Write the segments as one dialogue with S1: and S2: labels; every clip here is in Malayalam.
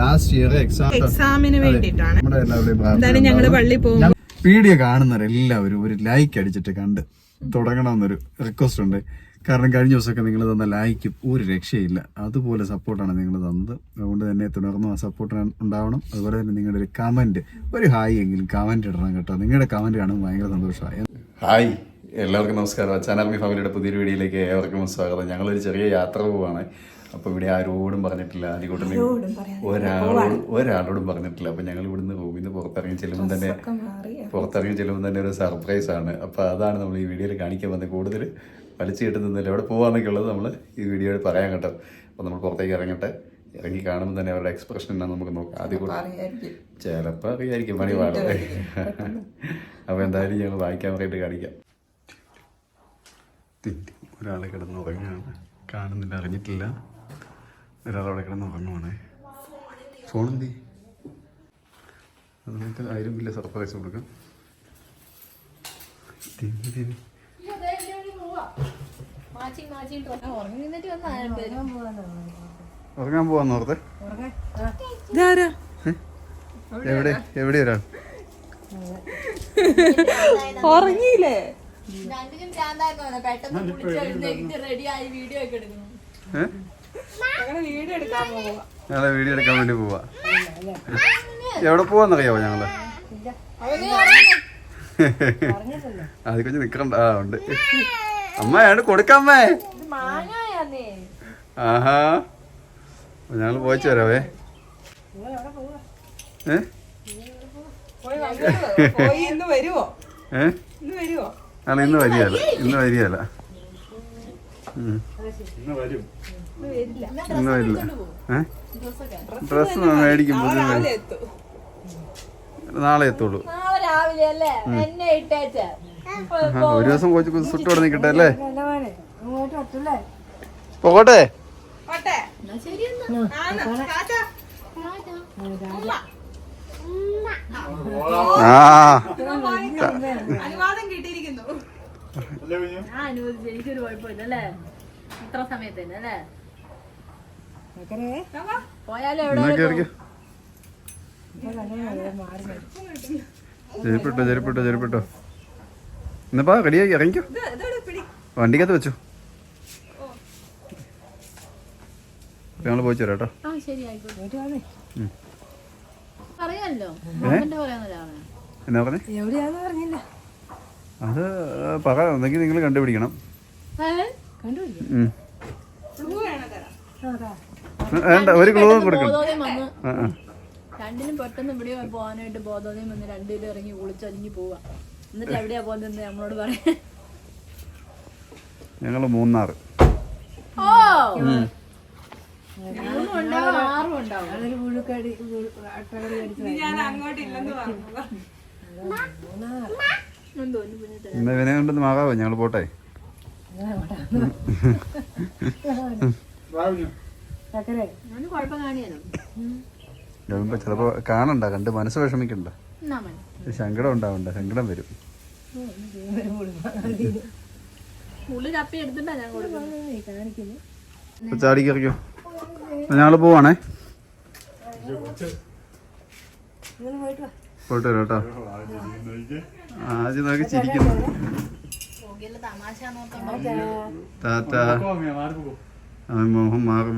S1: ലാസ്റ്റ് ഇയർ എക്സാം
S2: എക്സാമിന് വേണ്ടിയിട്ടാണ്. എന്തായാലും
S1: ഞങ്ങൾ
S2: പള്ളി പോകും.
S1: വീഡിയോ കാണുന്നവരെല്ലാവരും ഒരു ലൈക്ക് അടിച്ചിട്ട് കണ്ട് തുടങ്ങണമെന്നൊരു റിക്വസ്റ്റ് ഉണ്ട്. കാരണം കഴിഞ്ഞ ദിവസമൊക്കെ നിങ്ങൾ തന്ന ലൈക്ക് ഒരു രക്ഷയില്ല. അതുപോലെ സപ്പോർട്ടാണ് നിങ്ങൾ തന്നത്. അതുകൊണ്ട് തന്നെ തുടർന്നും ആ സപ്പോർട്ട് ഉണ്ടാവണം. അതുപോലെ തന്നെ നിങ്ങളുടെ ഒരു കമന്റ് ഒരു ഹായ് എങ്കിലും കമന്റ് ഇടണം കേട്ടോ. നിങ്ങളുടെ കമന്റ് കാണുമ്പോൾ ഭയങ്കര സന്തോഷമായി. ഹായ് എല്ലാവർക്കും നമസ്കാരം. ചാനൽ മി ഫാമിലിയുടെ പുതിയൊരു വീഡിയോയിലേക്ക് ഏവർക്കും സ്വാഗതം. ഞങ്ങളൊരു ചെറിയ യാത്ര പോവാണ്. അപ്പോൾ ഇവിടെ ആരോടും പറഞ്ഞിട്ടില്ല. ആദ്യകൂട്ടന് ഒരാളോടും ഒരാളോടും പറഞ്ഞിട്ടില്ല. അപ്പോൾ ഞങ്ങൾ ഇവിടുന്ന് റൂമിൽ നിന്ന് പുറത്തിറങ്ങി ചെല്ലുമ്പോൾ തന്നെ പുറത്തിറങ്ങി ചെല്ലുമ്പോൾ തന്നെ ഒരു സർപ്രൈസ് ആണ്. അപ്പോൾ അതാണ് നമ്മൾ ഈ വീഡിയോയിൽ കാണിക്കാൻ വന്നത്. കൂടുതൽ വലിച്ചു കിട്ടുന്നില്ല എവിടെ പോവാന്നൊക്കെ ഉള്ളത് നമ്മൾ ഈ വീഡിയോയിൽ പറയാൻ കേട്ടോ. അപ്പോൾ നമ്മൾ പുറത്തേക്ക് ഇറങ്ങട്ടെ. ഇറങ്ങി കാണുമ്പോൾ തന്നെ അവരുടെ എക്സ്പ്രഷൻ എന്നാ നമുക്ക് നോക്കാം. ആദ്യം കൂടെ ചിലപ്പോൾ അറിയായിരിക്കും. പണി പാടേ അപ്പോൾ എന്തായാലും ഞങ്ങൾ വായിക്കാൻ വേണ്ടിയിട്ട് കാണിക്കാം. ഒരാൾ കിടന്നുറങ്ങാണ് ഉറങ്ങുകയാണ്. കാണുന്നില്ല അറിഞ്ഞിട്ടില്ല. ഒരാളവിടെ കിടന്ന് ഉറങ്ങുവാണ്. ഫോൺ അതുകൊണ്ട് ആയിരം വലിയ സർപ്രൈസ് കൊടുക്കാം. ഉറങ്ങാൻ പോവാന്ന് ഓർത്തെ?
S2: ഇതാരാ?
S1: എവിടെ? എവിടെ ഒരാൾ?
S2: ഉറങ്ങിയില്ലേ?
S3: രണ്ടിനും ഭ്രാന്തായിരുന്നു പെട്ടെന്ന് റെഡിയായി വീഡിയോ ഒക്കെ എടുക്കുന്നു.
S1: ഏഹ്
S2: ഞങ്ങൾ വീഡിയോ എടുക്കാൻ
S1: വേണ്ടി പോവാ. എവിടെ പോവാന്നറിയാവോ ഞങ്ങൾ? അത് കൊഞ്ച് നിക്കണ്ട. ആ ഉണ്ട്. അമ്മ ഏണ്ട് കൊടുക്കമ്മേ ആഹാ. ഞങ്ങൾ പോയിച്ചു വരാവേ. ഏ?
S2: ഇന്ന്
S1: വരിക
S2: ഇന്ന് വരിക
S1: ആണ് ഇന്ന് വരികയല്ല. ഇന്ന് വരികയല്ല. ഉം. ഇന്ന് വരില്ല ഏ? ഡ്രസ്
S2: മേടിക്കും
S1: നാളെ എത്തുള്ളൂ.
S3: നാളെ രാവിലെ എന്നെ ഇട്ടേച്ച.
S1: ഒരു ദിവസം കൊച്ചു സുട്ടോടെ നിൽക്കട്ടെ അല്ലേ? പോകട്ടെ. ആ.
S2: അനുവാദം കിട്ടിയിരിക്കുന്നു.
S3: എനിക്കൊരു കുഴപ്പമില്ല അല്ലേ? ഇത്ര സമയത്തേന് അല്ലേ പോയാലും എവിടെ
S1: എന്നാ കേറിക്കോ ചെരുപ്പിട്ടോ ചെരുപ്പിട്ടോ ചെരുപ്പിട്ടോ. എന്നപ്പാ റെഡിയാക്കി ഇറങ്ങിക്കോ.
S2: ഇത് ഇതോടെ പിടി?
S1: വണ്ടിക്കകത്ത് വെച്ചു. ഞങ്ങൾ പോയി കേട്ടോ
S3: ഒരാളെ
S1: എന്നാ പറഞ്ഞു? അത് പറ ഒന്നെങ്കിൽ നിങ്ങൾ കണ്ടുപിടിക്കണം. ഉം. വേണ്ട ഒരു ക്ലൂ കൊടുക്കും
S3: ബോധോദയം വന്ന്
S1: ആ ആ.
S3: രണ്ടിനും പെട്ടെന്ന് ഇവിടെ പോകാനായിട്ട് ബോധോദയം വന്ന് രണ്ടുപേരും ഇറങ്ങി കുളിച്ചൊരുങ്ങി പോവാ. എന്നിട്ട് എവിടെയാ പോകുന്നത് നമ്മളോട് പറയാൻ?
S1: ഞങ്ങൾ മൂന്നാർ
S3: ഓ! മൂന്നും ഉണ്ടാവും ആറും ഉണ്ടാവും.
S2: ഞാൻ അങ്ങോട്ടില്ലെന്ന് പറഞ്ഞു.
S3: എന്തോ ഒന്ന് പിന്നിട്ട്
S1: ഇന്ന് ഇവനെ കൊണ്ടൊന്ന് മാറാവോ? ഞങ്ങൾ പോട്ടെ. വരുമ്പോ ചിലപ്പോ കാണണ്ട കണ്ട് മനസ്സ് വിഷമിക്കണ്ട. സങ്കടം ഉണ്ടാവണ്ട സങ്കടം വരും. ഞങ്ങൾ പോവാണേ. പോയിട്ട് വരാം കേട്ടോ. ആദ്യം നോക്കി ചിരിക്കുന്നു. താത്താ. മോഹം മാറും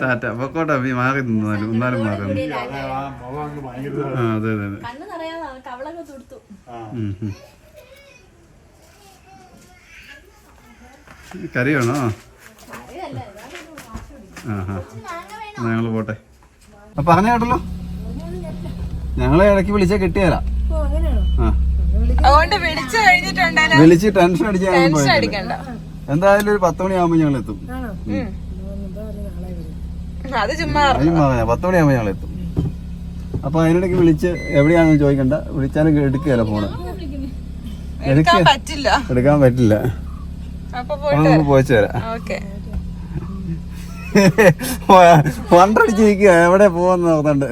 S1: ടാറ്റ പൊക്കോട്ടെ അമ്മി മാറി നിന്നാലും എന്നാലും മാറുന്നു. ആ അതെ അതെ. കറി വേണോ? ആഹാ. ഞങ്ങൾ പോട്ടെ. പറഞ്ഞ കേട്ടല്ലോ. ഞങ്ങളെ ഇടയ്ക്ക് വിളിച്ചാൽ കിട്ടിയാലാ ആ.
S2: അതുകൊണ്ട് വിളിച്ചു കഴിഞ്ഞിട്ടുണ്ടല്ലോ
S1: വിളിച്ച് ടെൻഷൻ അടിക്കാൻ
S2: ടെൻഷൻ. അടിക്കണ്ട.
S1: എന്തായാലും ഒരു പത്ത് മണിയാകുമ്പോ ഞങ്ങൾ എത്തും.
S2: അത് ചുമ്മാ
S1: പത്ത് മണിയാകുമ്പോ ഞങ്ങൾ എത്തും. അപ്പൊ അതിനിടയ്ക്ക് വിളിച്ച് എവിടെയാണെന്ന് ചോദിക്കണ്ട. വിളിച്ചാലും എടുക്കുകയല്ല ഫോണ്?
S2: എടുക്കാൻ പറ്റില്ല.
S1: എടുക്കാൻ പറ്റില്ല.
S2: അപ്പൊ
S1: അപ്പൊ
S2: പോയിട്ട്
S1: നമുക്ക് പോയിച്ചു തരാം
S2: ഓക്കെ.
S1: വണ്ടടിച്ച് നിൽക്കുക എവിടെ പോവാന്ന് നോക്കുന്നുണ്ട്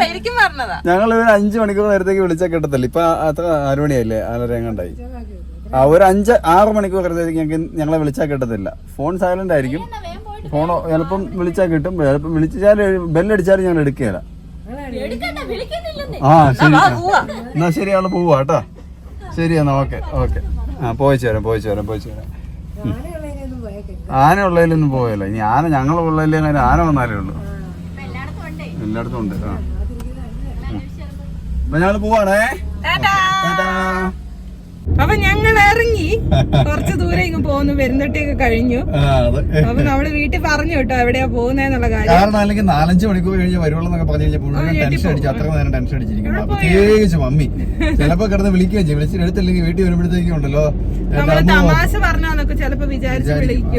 S2: ശരിക്കും പറഞ്ഞതാ.
S1: ഞങ്ങൾ ഒരു അഞ്ചു മണിക്കൂർ നേരത്തേക്ക് വിളിച്ചാൽ കിട്ടത്തില്ല. ഇപ്പൊ അത്ര ആറു മണിയായില്ലേ ആറര എങ്ങാണ്ടായി. ആ ഒരു അഞ്ച് ആറ് മണിക്കൂർ നേരത്തേക്ക് ഞങ്ങൾക്ക് ഞങ്ങളെ വിളിച്ചാൽ കിട്ടത്തില്ല. ഫോൺ സൈലന്റ് ആയിരിക്കും. ഫോൺ ചിലപ്പം വിളിച്ചാൽ കിട്ടും. ചിലപ്പം വിളിച്ചാൽ ബെല്ലടിച്ചാലും ഞങ്ങൾ എടുക്കുകയില്ല
S3: എടുക്കണ്ട വിളിക്കുന്നില്ലെന്നേ.
S1: ആ ശരി. എന്നാ ശരി ആൾ പോവാ കേട്ടോ. ശരി എന്നാ ഓക്കെ ഓക്കെ. ആ പോയിച്ചു വരാം പോയിച്ചു വരാം പോയിച്ചു വരാം. ആന ഉള്ളതിലൊന്നും പോയല്ലോ ഇനി ആന ഞങ്ങൾ ഉള്ളതിലേ ആന വന്നാലേ ഉള്ളൂ.
S3: എല്ലായിടത്തും ഉണ്ടേ.
S1: ആ. അപ്പൊ ഞങ്ങൾ പോവാണേ.
S2: അപ്പൊ ഞങ്ങൾ ഇറങ്ങി. കുറച്ച് ദൂരെ ഇങ്ങ് പോകുന്നു പെരുന്നൊട്ടിയൊക്കെ കഴിഞ്ഞു. അപ്പൊ നമ്മൾ വീട്ടിൽ പറഞ്ഞു കേട്ടോ എവിടെയാ പോകുന്നേന്നുള്ള കാര്യം.
S1: കാരണം അല്ലെങ്കിൽ നാലഞ്ച് മണിക്കൂർ കഴിഞ്ഞ് എന്നൊക്കെ പറഞ്ഞു കഴിഞ്ഞാൽ ടെൻഷൻ അടിച്ചു അത്ര നേരം ടെൻഷൻ അടിച്ചിരിക്കുന്നു. പ്രത്യേകിച്ച് മമ്മി. ചിലപ്പോ കിടന്ന് വിളിക്കുകയും ചെയ്യും. വിളിച്ചിട്ട് എടുത്തില്ലെങ്കിൽ വീട്ടിൽ വരുമ്പോഴത്തേക്കും ഉണ്ടല്ലോ.
S2: തമാശ പറഞ്ഞാന്നൊക്കെ ചിലപ്പോ വിചാരിച്ചു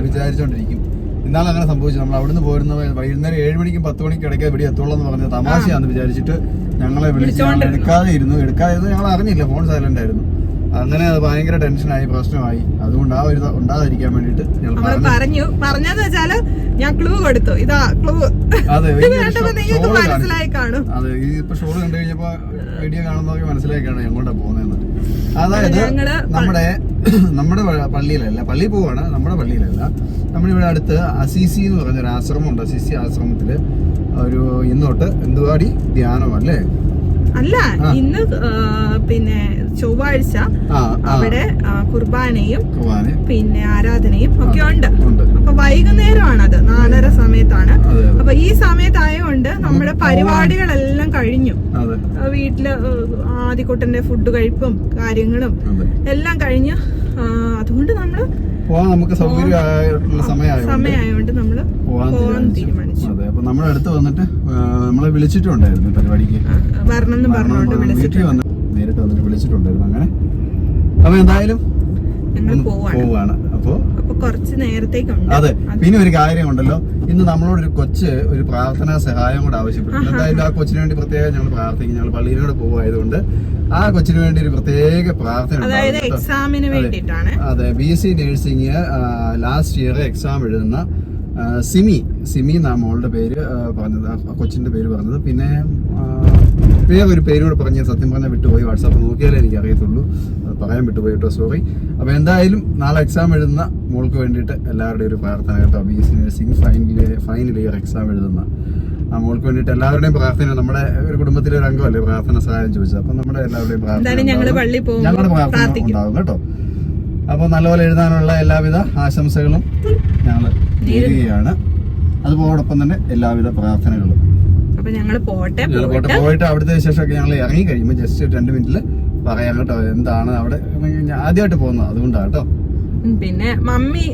S1: വിചാരിച്ചോണ്ടിരിക്കും. ഇന്നാൾ അങ്ങനെ സംഭവിച്ചു. നമ്മൾ അവിടുന്ന് പോരുന്ന വൈകുന്നേരം ഏഴ് മണിക്കും പത്ത് മണിക്കും ഇടയ്ക്ക് ഇവിടെ എത്തുള്ളൂ എന്ന് പറഞ്ഞ തമാശയാന്ന് വിചാരിച്ചിട്ട് ഞങ്ങളെ വിളിച്ച് എടുക്കാതെ ഇരുന്നു. എടുക്കാതെ ഞങ്ങൾ അറിഞ്ഞില്ല. ഫോൺ സൈലന്റ് ആയിരുന്നു. അങ്ങനെ അത് ഭയങ്കര ടെൻഷനായി പ്രശ്നമായി. അതുകൊണ്ട് ആ ഒരു ഉണ്ടാകാതിരിക്കാൻ
S2: വേണ്ടിട്ട്
S1: പറഞ്ഞു.
S2: പറഞ്ഞു. പറഞ്ഞതെന്ന് വെച്ചാൽ ഞാൻ ക്ലൂ കൊടുത്തു. ഇതാ ക്ലൂ
S1: അതെ.
S2: മനസ്സിലായി കാണും.
S1: അതെ ഈ ഇപ്പൊ ഷോ കണ്ടു കഴിഞ്ഞപ്പോ വീഡിയോ കാണുന്നവർക്ക് മനസ്സിലാക്കിയാണ് എങ്ങോട്ടാ പോകുന്നതെന്ന്. അതായത് നമ്മുടെ നമ്മുടെ പള്ളിയിലല്ല പള്ളി പോവാണ് നമ്മുടെ പള്ളിയിലല്ല. നമ്മളിവിടെ ഇവിടെ അടുത്ത് അസീസി എന്ന് പറഞ്ഞൊരു ആശ്രമം ഉണ്ട് അസീസി ആശ്രമത്തിൽ. ഒരു ഇന്നോട്ട് എന്തുവാടി? ധ്യാനമാണ് അല്ലേ
S2: അല്ല ഇന്ന് പിന്നെ ചൊവ്വാഴ്ച അവിടെ കുർബാനയും പിന്നെ ആരാധനയും ഒക്കെ ഉണ്ട്. അപ്പൊ വൈകുന്നേരമാണ് അത്. നാലര സമയത്താണ് അപ്പൊ ഈ സമയത്തായതുകൊണ്ട് നമ്മുടെ പരിപാടികളെല്ലാം കഴിഞ്ഞു. വീട്ടിൽ ആദ്യക്കൂട്ടന്റെ ഫുഡ് കഴിപ്പും കാര്യങ്ങളും എല്ലാം കഴിഞ്ഞു അതുകൊണ്ട് നമ്മൾ
S1: പോവാൻ നമുക്ക് സൗകര്യമായിട്ടുള്ള സമയമായതുകൊണ്ട്
S2: നമ്മൾ
S1: പോവാൻ
S2: നമ്മൾ
S1: തീരുമാനിച്ചു. അതെ അപ്പൊ നമ്മുടെ അടുത്ത് വന്നിട്ട് നമ്മളെ വിളിച്ചിട്ടുണ്ടായിരുന്നു പരിപാടിക്ക്.
S2: വരണം എന്ന് പറഞ്ഞുകൊണ്ട് വിളിച്ചിട്ട്
S1: വന്ന് നേരിട്ട് വന്നിട്ട് വിളിച്ചിട്ടുണ്ടായിരുന്നു അങ്ങനെ. അപ്പൊ എന്തായാലും
S2: പോവാണ്.
S1: അപ്പൊ
S2: കുറച്ച് നേരത്തേക്കുണ്ട്.
S1: അതെ പിന്നെ ഒരു കാര്യം ഉണ്ടല്ലോ. ഇന്ന് നമ്മളോട് ഒരു കൊച്ച് ഒരു പ്രാർത്ഥനാ സഹായം കൂടെ ആവശ്യപ്പെട്ടു എന്തായാലും ആ കൊച്ചിന് വേണ്ടി പ്രത്യേകം ഞങ്ങൾ പ്രാർത്ഥിക്കും. ഞങ്ങൾ പള്ളിയിലൂടെ പോവായതുകൊണ്ട് ആ കൊച്ചിന് വേണ്ടി ഒരു പ്രത്യേക പ്രാർത്ഥന
S2: അതായത് എക്സാമിന് വേണ്ടിയിട്ടാണ്.
S1: അതെ B S C nursing last year exam എഴുതുന്ന സിമി. സിമി എന്നാ മോളുടെ പേര് പറഞ്ഞത് ആ കൊച്ചിന്റെ പേര് പറഞ്ഞത്. പിന്നെ വേറെ ഒരു പേരോട് പറഞ്ഞ് സത്യം പറഞ്ഞാൽ വിട്ടുപോയി. വാട്സാപ്പ് നോക്കിയാലേ എനിക്ക് അറിയത്തുള്ളൂ. പറയാൻ വിട്ടുപോയി കേട്ടോ സോറി അപ്പോൾ എന്തായാലും നാളെ എക്സാം എഴുതുന്ന മോൾക്ക് വേണ്ടിയിട്ട് എല്ലാവരുടെയും ഒരു പ്രാർത്ഥന കേട്ടോ. B S C nursing final final year exam എഴുതുന്ന. ആ മോൾക്ക് വേണ്ടിയിട്ട് എല്ലാവരുടെയും പ്രാർത്ഥന നമ്മുടെ ഒരു കുടുംബത്തിലെ ഒരു അംഗമല്ലേ പ്രാർത്ഥന സഹായം ചോദിച്ചത്. അപ്പൊ നമ്മുടെ എല്ലാവരുടെയും പ്രാർത്ഥന ഞങ്ങളുടെ പ്രാർത്ഥന
S2: ഉണ്ടാകും
S1: ഉണ്ടാവും കേട്ടോ. അപ്പോൾ നല്ലപോലെ എഴുതാനുള്ള എല്ലാവിധ ആശംസകളും ഞങ്ങൾ നേരുകയാണ് അതുപോടൊപ്പം തന്നെ എല്ലാവിധ പ്രാർത്ഥനകളും.
S2: അപ്പൊ ഞങ്ങൾ പോട്ടെ
S1: ഞങ്ങൾ പോയിട്ട്. അവിടുത്തെ വിശേഷമൊക്കെ ഞങ്ങൾ ഇറങ്ങി കഴിയുമ്പോൾ ജസ്റ്റ് രണ്ട് മിനിറ്റിൽ പറയാം കേട്ടോ എന്താണ് അവിടെ. ആദ്യമായിട്ട് പോകുന്നത് അതുകൊണ്ടാണ് കേട്ടോ.
S2: പിന്നെ മമ്മി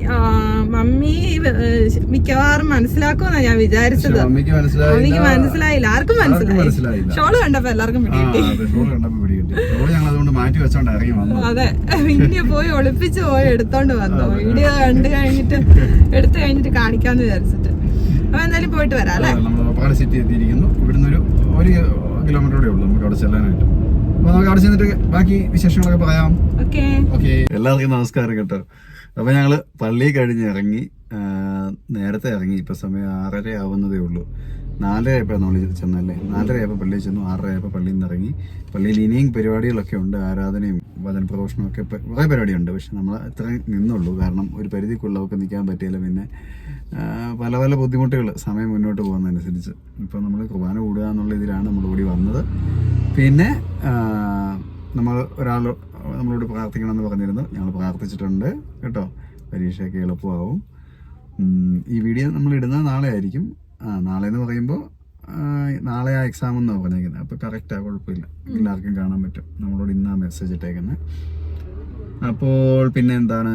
S2: മമ്മി മിക്കവാറും മനസ്സിലാക്കുമെന്നാ ഞാൻ വിചാരിച്ചത്.
S1: മമ്മിക്ക് മനസ്സിലായില്ല.
S2: ആർക്കും മനസ്സിലായി
S1: മനസ്സിലായില്ല.
S2: ഷോൾ കണ്ടപ്പോ എല്ലാവർക്കും
S1: അതെ
S2: പിന്നെ പോയി ഒളിപ്പിച്ച് പോയി എടുത്തോണ്ട് വന്നു. വീഡിയോ കണ്ടു കഴിഞ്ഞിട്ട് എടുത്തു കഴിഞ്ഞിട്ട് കാണിക്കാന്ന് വിചാരിച്ചിട്ട്. അപ്പൊ എന്തായാലും പോയിട്ട് വരാം അല്ലേ?
S1: നമ്മൾ പാലസിറ്റി സിറ്റി എത്തിയിരിക്കുന്നു. ഇവിടുന്ന് ഒരു കൂടെ ഉള്ളൂ നമുക്ക് അവിടെ ചെല്ലാനായിട്ട്. അപ്പൊ നമുക്ക് അവിടെ ചെന്നിട്ട് ബാക്കി വിശേഷങ്ങളൊക്കെ പറയാം.
S2: ഓക്കേ.
S1: ഓക്കെ. എല്ലാവർക്കും നമസ്കാരം കേട്ടോ. അപ്പൊ ഞങ്ങൾ പള്ളി കഴിഞ്ഞ് ഇറങ്ങി നേരത്തെ ഇറങ്ങി. ഇപ്പൊ സമയം ആറര ആവുന്നതേ ഉള്ളൂ. നാലര ആയപ്പോ നമ്മൾ ചെന്നല്ലേ? നാലര ആയപ്പോ പള്ളിയിൽ ചെന്നു. ആറര ആയപ്പോ പള്ളിയിൽ നിന്ന് ഇറങ്ങി. പള്ളിയിൽ ഇനിയും പരിപാടികളൊക്കെ ഉണ്ട്. ആരാധനയും വചന പ്രദോഷണമൊക്കെ കുറെ പരിപാടിയുണ്ട്. പക്ഷെ നമ്മൾ അത്രയും നിന്നുള്ളൂ. കാരണം ഒരു പരിധിക്കുള്ളവർക്ക് നിൽക്കാൻ പറ്റിയില്ല. പിന്നെ പല പല ബുദ്ധിമുട്ടുകൾ സമയം മുന്നോട്ട് പോകുന്നതനുസരിച്ച്. ഇപ്പം നമ്മൾ കുർബാന കൂടുക എന്നുള്ള ഇതിലാണ് നമ്മൾ ഓടി വന്നത്. പിന്നെ നമ്മൾ ഒരാൾ നമ്മളോട് പ്രാർത്ഥിക്കണമെന്ന് പറഞ്ഞിരുന്നു. ഞങ്ങൾ പ്രാർത്ഥിച്ചിട്ടുണ്ട്. കേട്ടോ? പരീക്ഷയൊക്കെ എളുപ്പമാവും. ഈ വീഡിയോ നമ്മൾ ഇടുന്നത് നാളെ ആയിരിക്കും. നാളെ എന്ന് പറയുമ്പോൾ നാളെ ആ എക്സാം എന്നാണ് പറഞ്ഞേക്കുന്നത്. അപ്പോൾ കറക്റ്റാണ് കുഴപ്പമില്ല. എല്ലാവർക്കും കാണാൻ പറ്റും. നമ്മളോട് ഇന്നാ മെസ്സേജ് ഇട്ടേക്കുന്നത് അപ്പോൾ പിന്നെ എന്താണ്?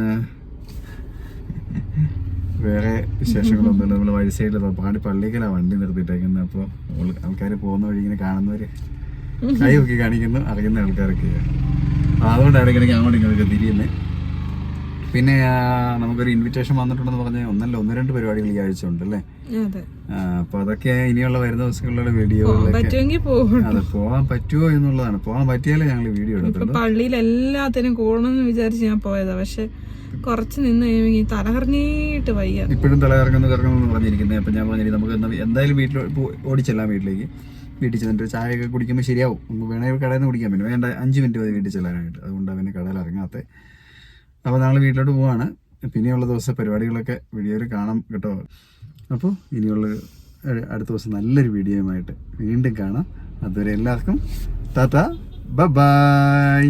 S1: വേറെ വിശേഷങ്ങളൊന്നുമില്ല നമ്മൾ വഴി സൈഡിൽ പാടി പള്ളിക്കലാണ് വണ്ടി നിർത്തിയിട്ടേക്കുന്നത് അപ്പോൾ ആൾക്കാർ പോകുന്ന വഴി ഇങ്ങനെ കാണുന്നവര് കൈ നോക്കി കാണിക്കുന്നു അറിയുന്ന ആൾക്കാരൊക്കെ അതുകൊണ്ടാണ് ഇടയ്ക്കിടയ്ക്ക് അങ്ങോട്ടും ഇങ്ങോട്ടൊക്കെ തിരിയുന്നത് പിന്നെ നമുക്കൊരു ഇൻവിറ്റേഷൻ വന്നിട്ടുണ്ടെന്ന് പറഞ്ഞ ഒന്നല്ല ഒന്ന് രണ്ട് പരിപാടികൾ ഈ ആഴ്ച ഉണ്ട് അല്ലേ? അപ്പൊ അതൊക്കെ ഇനിയുള്ള വരുന്ന ദിവസങ്ങളിലുള്ള വീഡിയോകളിലൊക്കെ
S2: പോകും
S1: അതെ പോവാൻ പറ്റുമോ എന്നുള്ളതാണ്. പോവാൻ പറ്റിയാലേ ഞങ്ങൾ വീഡിയോ എടുത്തുള്ളൂ.
S2: പള്ളിയിൽ എല്ലാത്തിനും കൂടണമെന്ന് വിചാരിച്ച് ഞാൻ പോയതാ. പക്ഷെ കുറച്ച് നിന്ന് കഴിയുമ്പോ ഈ തലകറങ്ങിയിട്ട് വയ്യ.
S1: ഇപ്പോഴും തലകറങ്ങുന്നു കറങ്ങുന്നു പറഞ്ഞിരിക്കുന്നത് അപ്പൊ ഞാൻ പറഞ്ഞിരിക്കും നമുക്ക് എന്തായാലും വീട്ടിൽ ഓടിച്ചെല്ലാം വീട്ടിലേക്ക്. വീട്ടിൽ ചെന്നിട്ട് ചായയൊക്കെ കുടിക്കുമ്പോൾ ശരിയാവും. നമുക്ക് വേണമെങ്കിൽ കടയിൽ നിന്ന് കുടിക്കാൻ പറ്റും വേണ്ട അഞ്ച് മിനിറ്റ് മതി വീട്ടിൽ ചെല്ലാനായിട്ട്. അതുകൊണ്ട് അവന് കടയിൽ ഇറങ്ങാത്ത. അപ്പോൾ നാളെ വീട്ടിലോട്ട് പോവാണ്. പിന്നെയുള്ള ദിവസം പരിപാടികളൊക്കെ വീഡിയോയിൽ കാണാം കേട്ടോ. അപ്പോൾ ഇനിയുള്ള അടുത്ത ദിവസം നല്ലൊരു വീഡിയോയുമായിട്ട് വീണ്ടും കാണാം. അതുവരെ എല്ലാവർക്കും ടാറ്റ ബൈ